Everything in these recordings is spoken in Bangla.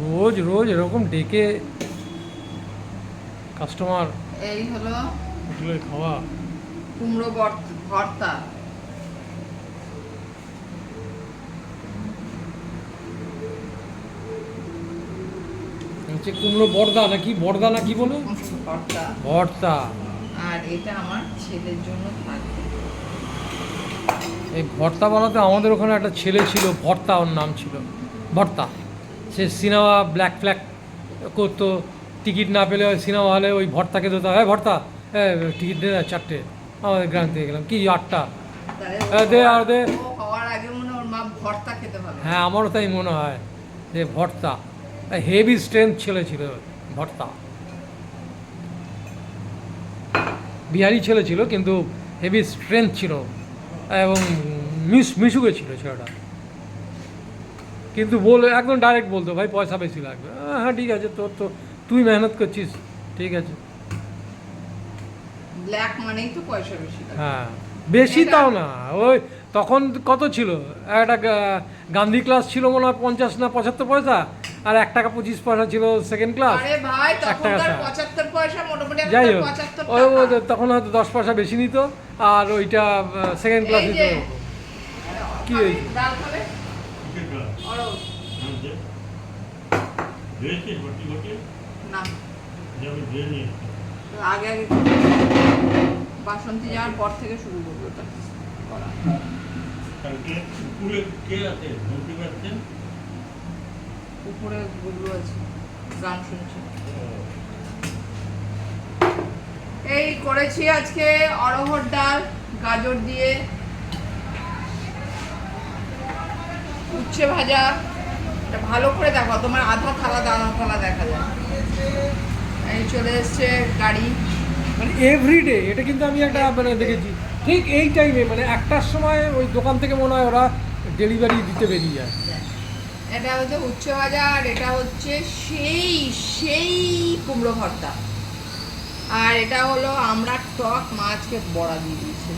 রোজ রোজ এরকম ডেকে কাস্টমার এই হলো হোটেলে খাওয়া। কুমড়ো ভর্তা। হচ্ছে কুমড়ো বর্দা নাকি? বর্দা না কি বলে? ভর্তা। ভর্তা। আর এটা আমার ছেলের জন্য থাকবে। এই ভর্তা বলাতে আমাদের ওখানে একটা ছেলে ছিল ভর্তা ওর নাম ছিল ভর্তা। সে সিনেমা ব্ল্যাক ফ্ল্যাক করতো টিকিট না পেলে ওই সিনেমা হলে ওই ভর্তাকে দিত হ্যাঁ ভর্তা হ্যাঁ টিকিট দে না চারটে আমাদের গ্রাম থেকে গেলাম। কি আটটা? দে আর দে। হ্যাঁ আমারও তাই মনে হয় যে ভর্তা। হেভি স্ট্রেংথ ছেলে ছিল ভর্তা। বিহারি ছেলে ছিল কিন্তু হেভি স্ট্রেংথ ছিল এবং মিস মিশুকে ছিল ছেলেটা। কিন্তু বলে একদম ডাইরেক্ট বলতো ভাই পয়সা বেশি লাগবে। হ্যাঁ ঠিক আছে তোর তো তুই মেহনত করছিস ঠিক আছে। ব্ল্যাক মানেই তো পয়সা বেশি হ্যাঁ বেশি তাও না ওই তখন কত ছিল? একটা গান্ধী ক্লাস ছিল মনে হয় পঞ্চাশ না পঁচাত্তর পয়সা আর এক টাকা পঁচিশ পয়সা ছিল সেকেন্ড ক্লাস এক টাকা যাই হোক ওই ওই তখন হয়তো দশ পয়সা বেশি নিত আর ওইটা সেকেন্ড ক্লাস যে। কি? অরো হ্যাঁ। আগে আগে বাসন্তী যাওয়ার পর থেকে শুরু করব ওটা। করা। কালকে উপরে কে আছে? শুনতে পাচ্ছেন উপরে গুগলু আছে গান শুনছি। এই করেছি আজকে অরহর ডাল গাজর দিয়ে। উচ্ছে ভাজা। এটা ভালো করে দেখো তোমার আধা থালা দানা থালা দেখা যায়। এই চলে এসছে গাড়ি। মানে এভরিডে এটা কিন্তু আমি একটা মানে দেখেছি। ঠিক এই টাইমে মানে একটার সময় ওই দোকান থেকে মনে হয় ওরা ডেলিভারি দিতে বেরিয়ে যায়। এটা হচ্ছে উচ্চ ভাজা আর এটা হচ্ছে সেই সেই কুমড়ো ভর্তা। আর এটা হলো আমরা টক মাছকে বড়া দিয়ে দিয়েছে।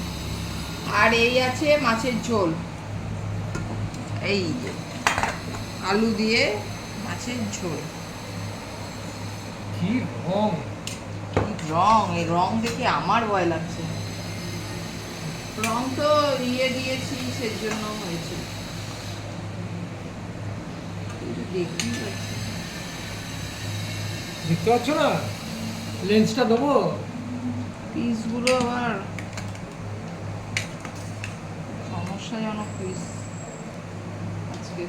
আর এই আছে মাছের ঝোল। এই যে আলু দিয়ে মাছের ঝোল। কি রং! কি রং! এই রং দেখে আমার ভয় লাগছে। রং তো ইয়ে দিয়েছি হয়েছে। দেখতেই পাচ্ছি না। দেখতে পাচ্ছ না? লেন্সটা দেবো? পিসগুলো আবার সমস্যাজনক পিস আজকে।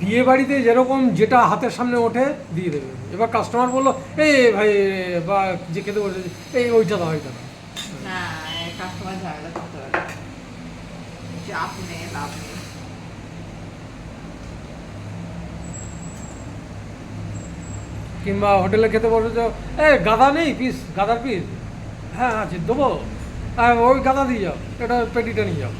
বিয়ে বাড়িতে যেরকম যেটা হাতের সামনে ওঠে দিয়ে দেবে। এবার কাস্টমার বলল এই ভাই বা যে খেতে বলছে এই ওইটা দাও ওইটা দাও। না কাস্টমার ঝামেলা করতে পারে চাপ নেই লাভ নেই কিংবা হোটেলে খেতে বসেছো এ গাদা নেই পিস গাদার পিস হ্যাঁ আছে দেবো। হ্যাঁ ওই গাদা দিয়ে যাও এটা পেটিটা নিয়ে যাও।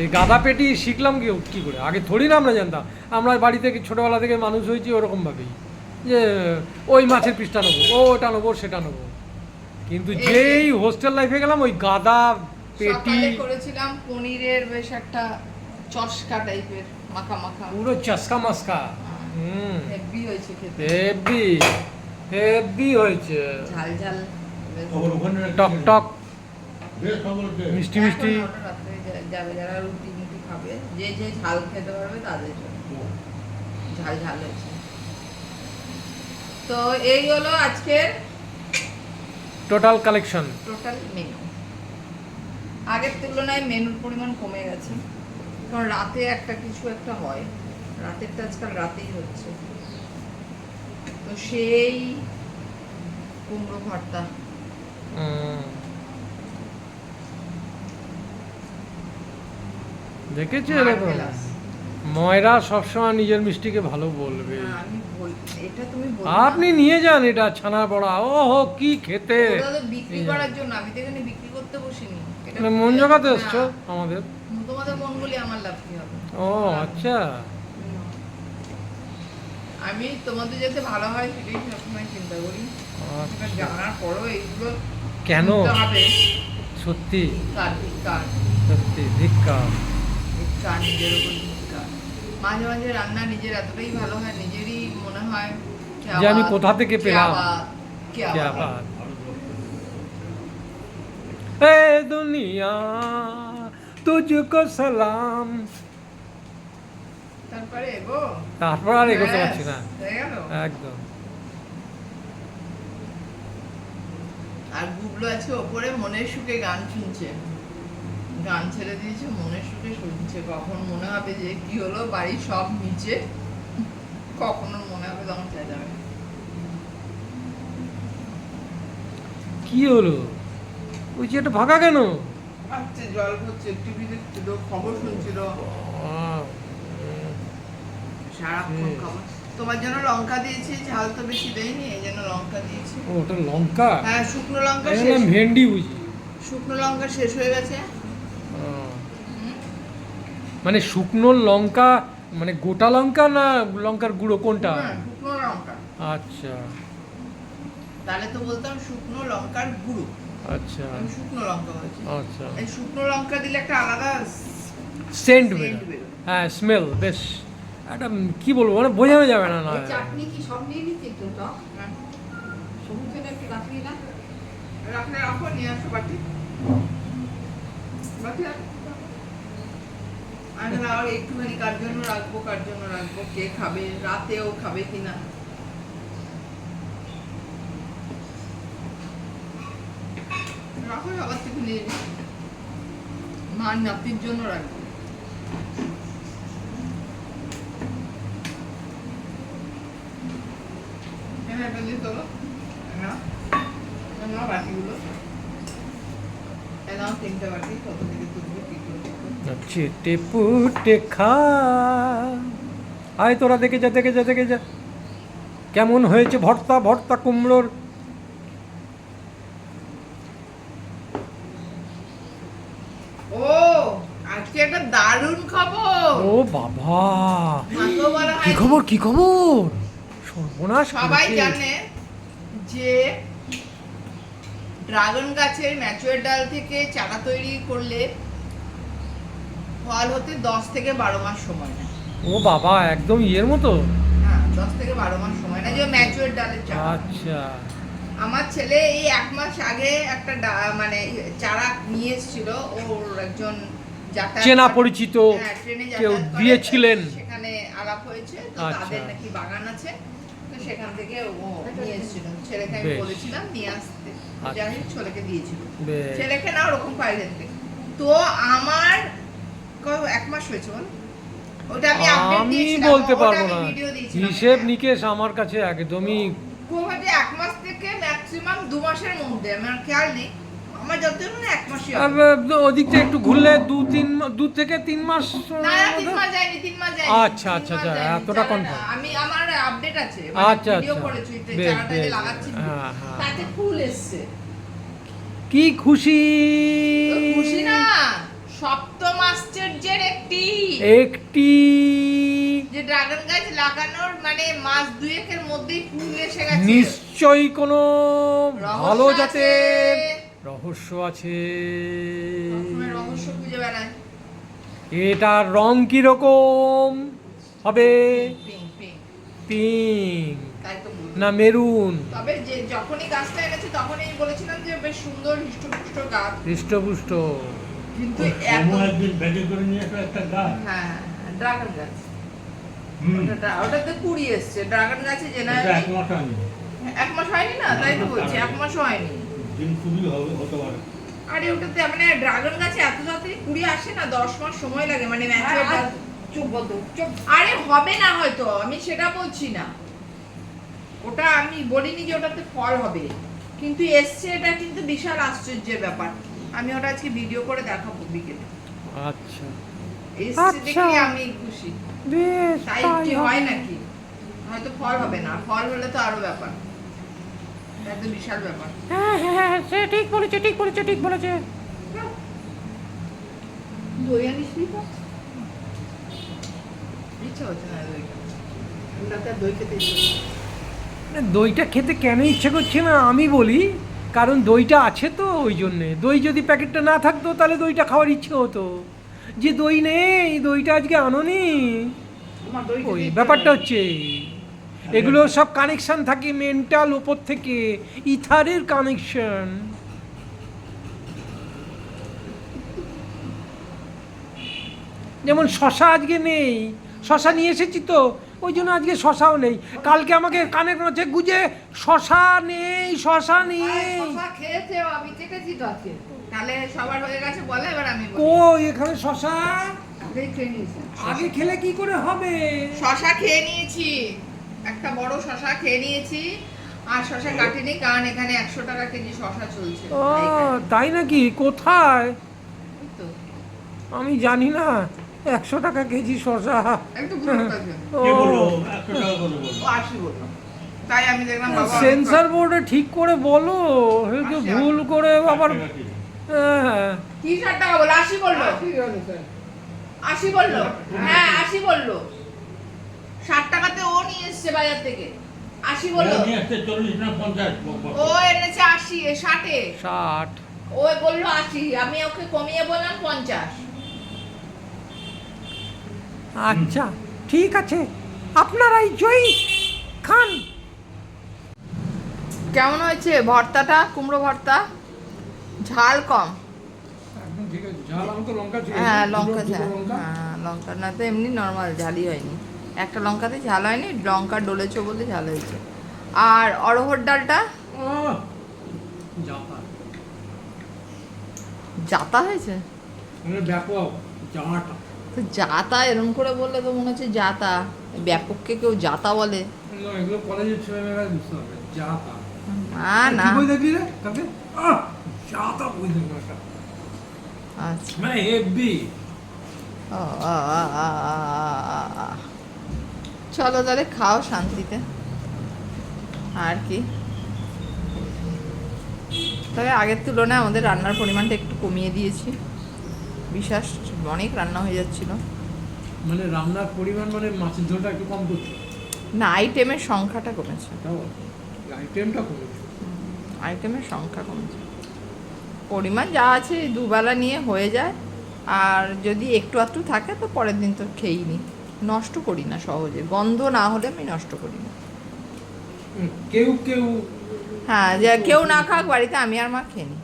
এই গাদা পেটি শিখলাম কি কী করে? আগে থোড়ি না আমরা জানতাম। আমরা বাড়ি থেকে ছোটোবেলা থেকে মানুষ হয়েছি ওরকমভাবেই। যে ওই মাছের পিসটা নেব ও ওটা নেব সেটা নেব। কিন্তু যেই হোস্টেল লাইফে গেলাম ওই গাদা পেটি করেছিলাম পনিরের বেশ একটা চশকা টাইপের মাখা মাখা। পুরো চস্কা মাস্কা হুম। হেভি হয়েছে খেতে। হেভি হেভি হয়েছে। ঝাল ঝাল। টক টক। বেশ খবর দে। মিষ্টি মিষ্টি। যাবে যারা রুটি মুটি খাবে যে যে ঝাল খেতে পারবে তাদের জন্য। ঝাল ঝাল হয়েছে। তো এই হলো আজকের টোটাল কালেকশন টোটাল মেনু আগের তুলনায় মেনুর পরিমাণ কমে গেছে। কারণ রাতে একটা কিছু একটা হয়। রাতেরটা আজকাল রাতেই হচ্ছে। তো সেই কুমড়ো ভর্তা। দেখেছি এরকম। ময়রা সবসময় নিজের মিষ্টিকে ভালো বলবে। আমি এটা তুমি আপনি নিয়ে যান এটা ছানা বড়া। ও হো কি খেতে? বিক্রি করার জন্য আমি তো এখানে বিক্রি করতে বসিনি। মানে মন জোগাতে এসছো আমাদের? তোমাদের মন বলি আমার লাভ কি হবে? ও আচ্ছা। আমি তোমাদের যাতে ভালো হয় সেটাই সবসময় চিন্তা করি। আচ্ছা। জানার পরও এইগুলো কেন? সত্যি? সত্যি ধিক্কার ধিক্কার নিজের উপর মাঝে মাঝে রান্না নিজের এতটাই ভালো হয় নিজেরই মনে হয় क्या যে আমি बात, কোথা থেকে क्या পেলাম। बात, क्या क्या बात। बात ভারতবর্ষ এ দুনিয়া তুঝকো সালাম তারপরে এগো তারপর আর এগোতে ব্যাস, পারছি না হয়ে গেল একদম আর গুবলো আছে ওপরে মনের সুখে গান শুনছে গান ছেড়ে দিয়েছে মনের সুখে শুনছে। কখন মনে হবে যে কি হলো? বাড়ি সব নিচে। কখনো মনে হবে তখন চেঁচাবে কি হলো? ওই যে এটা ভাগা কেন? আচ্ছা জল হচ্ছে টিভি দেখছিল খবর শুনছিল। সারাক্ষণ খবর। তোমার জন্য লঙ্কা দিয়েছি ঝাল তো বেশি দেয়নি এই জন্য লঙ্কা দিয়েছি। ওটা লঙ্কা? হ্যাঁ শুকনো লঙ্কা শেষ। ভেন্ডি বুঝি। শুকনো লঙ্কা শেষ হয়ে গেছে। মানে শুকনো লঙ্কা মানে গোটা লঙ্কা না লঙ্কার গুঁড়ো? কোনটা? শুকনো লঙ্কা। আচ্ছা। তাহলে তো বলতাম শুকনো লঙ্কার গুঁড়ো। আচ্ছা। শুকনো লঙ্কা আচ্ছা। এই শুকনো লঙ্কা দিলে একটা আলাদা সেন্ট বেরোয়। হ্যাঁ স্মেল বেশ। একটা কি বলব মানে বোঝানো যাবে না না। চাটনি কি সব নিয়ে নিচ্ছি তো টক? হ্যাঁ। একটু রাখলি না? রাখলে রাখো নিয়ে আসো বাটি। বাটি তাহলে আবার একটুখানি কার জন্য রাখব, কার জন্য রাখব, কে খাবে, রাতেও খাবে কিনা? রাখো, আবার থেকে নিয়ে। মার নাতির জন্য রাখব। একটা দিয়ে তোলো না না বাটিগুলো এনাও তিনটে বাটি কত থেকে তুলবো কি করে দেখব? চেটে পুটে খা আয় তোরা দেখে যা দেখে যা দেখে যা। কেমন হয়েছে ভর্তা ভর্তা কুমড়োর? ও আজকে একটা দারুণ খবর। ও বাবা। কি খবর কি খবর? সর্বনাশ সবাই। জানে যে ড্রাগন গাছের ম্যাচুয়ার ডাল থেকে চারা তৈরি করলে ফল হতে দশ থেকে বারো মাস সময় নেয়। ও বাবা একদম ইয়ের মতো? হ্যাঁ দশ থেকে বারো মাস সময় নেয় যে ম্যাচুয়ার ডালের চারা। আচ্ছা। আমার ছেলে এই এক মাস আগে একটা মানে চারা নিয়ে এসেছিল ওর একজন চেনা পরিচিত হ্যাঁ, কেউ দিয়েছিলেন। সেখানে আলাপ হয়েছে তো আচ্ছা। তাদের নাকি বাগান আছে তো সেখান থেকে ও নিয়ে এসেছিল। ছেলেকে আমি বলেছিলাম নিয়ে আসতে আচ্ছা। ছেলেকে দিয়েছিল। ছেলেকে না ওরকম পাইলেন তো আমার এক মাস হয়েছে বল? আমি বলতে পারব না। হিসেব। নিকেশ আমার কাছে একদমই কোভিডে এক মাস থেকে ম্যাক্সিমাম দু মাসের মধ্যে আমার খেয়াল নেই। মনে হয়। আর, ওদিকটা একটু ঘুরলে দু তিন দু থেকে তিন মাস আচ্ছা, আচ্ছা, আচ্ছা, এতটা আমি আমার আপডেট আছে আচ্ছা, আচ্ছা। লাগাচ্ছি হ্যাঁ, হ্যাঁ। তাতে ফুল এসছে কি খুশি খুশি না সপ্তম আশ্চর্যের একটি একটি যে ড্রাগন গাছ লাগানোর মানে মাস দুয়েকের মধ্যেই ফুল এসে গেছে নিশ্চয়ই কোনো ভালো। জাতের রহস্য আছে। রহস্য খুঁজে বেড়ায় এটার রং কীরকম? হবে পিঙ্ক তো। না মেরুন? তবে যে যখনই গাছটা এনেছে তখনই বলেছিলাম যে বেশ সুন্দর হৃষ্টপুষ্ট গাছ। হৃষ্টপুষ্ট। কিন্তু এত একদিন ব্যাগে করে নিয়ে একটা গাছ। হ্যাঁ ড্রাগন গাছ। ওটা ওটাতে কুড়ি এসছে। ড্রাগন গাছে জেনারেলি এক মাস হয়নি। এক মাস হয়নি না? তাই তো বলছি এক মাসও হয়নি। দিন হবে হতে পারে। আরে ওটাতে মানে ড্রাগন গাছে এত তাড়াতাড়ি কুড়ি আসে না দশ মাস সময় লাগে মানে চুপ বলতো চুপ আরে হবে না হয়তো আমি সেটা বলছি না। ওটা আমি বলিনি যে ওটাতে ফল হবে কিন্তু এসছে এটা কিন্তু বিশাল আশ্চর্যের ব্যাপার। আমি ওটা আজকে ভিডিও করে দেখাবো বিকেলে। আচ্ছা। এসছে আচ্ছা। দেখে আমি খুশি। তাই কি হয় নাকি? হয়তো ফল হবে না ফল হলে তো আরও ব্যাপার। এটা বিশাল ব্যাপার। হ্যাঁ হ্যাঁ হ্যাঁ সে ঠিক বলেছে ঠিক বলেছে ঠিক বলেছে। দই আনিস নি তো? ইচ্ছা হচ্ছে না দই দই খেতে না। দইটা খেতে কেন ইচ্ছে করছে না আমি বলি কারণ দইটা আছে তো ওই জন্যে। দই যদি প্যাকেটটা না থাকতো তাহলে দইটা খাওয়ার ইচ্ছে হতো। যে দই নেই দইটা আজকে দই ওই ব্যাপারটা হচ্ছে এগুলো সব কানেকশন থাকে মেন্টাল উপর থেকে ইথারের কানেকশন যেমন শশা আজকে নেই শশা নিয়ে এসেছি তো ওই জন্য আজকে শশাও নেই। কালকে আমাকে কানে হচ্ছে গুজে শশা নেই শশা নেই। কই এখানে শশা? আগে খেলে কি করে হবে? শশা খেয়ে নিয়েছি। একটা বড় শশা খেয়ে নিয়েছি। আর শশা কাটিনি কারণ এখানে একশো টাকা কেজি শশা চলছে। ও তাই নাকি? কোথায়? আমি জানি না একশো টাকা কেজি শশা। একটু ভুল করছে। ও। কে বলল? একশো টাকা করে বলল। ও আশি তাই আমি দেখলাম বাবা অনেক সেন্সার বোর্ডে ঠিক করে বলো ভুল করে আবার ষাট টাকা হ্যাঁ। কি ষাট টাকা বলল? আশি বলল? আশি বলল? হ্যাঁ আশি বলল। নিয়ে এসছে বাজার থেকে। আশি বলল? ও এনেছে আশি ষাটে। ষাট। ও বলল আশি আমি ওকে কমিয়ে বললাম পঞ্চাশ। আচ্ছা ঠিক আছে আপনারাই জয়ী খান। কেমন হয়েছে? ভর্তাটা? কুমড়ো ভর্তা? ঝাল কম। হ্যাঁ লঙ্কা ঝাল। হ্যাঁ লঙ্কা না তো এমনি নর্মাল ঝালই হয়নি। একটা লঙ্কাতে ঝাল হয়নি লঙ্কা ডলেছো বলে ঝাল হয়েছে। আর অরহর ডালটা? জাতা হয়েছে? তো জাতা এরম করে বললে তো মনে হচ্ছে জাতা। ব্যাপককে কেউ জাতা বলে। না আচ্ছা। মানে হেভি ও, আ, আ, আ, আ, আ, আ। চলো তাহলে খাও শান্তিতে। আর কি? তবে আগের তুলনায় আমাদের রান্নার পরিমাণটা একটু কমিয়ে দিয়েছি। বিশ্বাস অনেক রান্না হয়ে যাচ্ছিল। মানে রান্নার পরিমাণ মানে মাছের ঝোলটা একটু কম করছে? না আইটেমের সংখ্যাটা কমেছে। আইটেমটা কমেছে? আইটেমের সংখ্যা কমেছে। পরিমাণ যা আছে দুবেলা নিয়ে হয়ে যায়। আর যদি একটু আধটু থাকে তো পরের দিন তো খেয়েই নিই নষ্ট করি না সহজে। গন্ধ না হলে আমি নষ্ট করি না। কেউ কেউ হ্যাঁ যে কেউ না খাক বাড়িতে আমি আর মা খেয়ে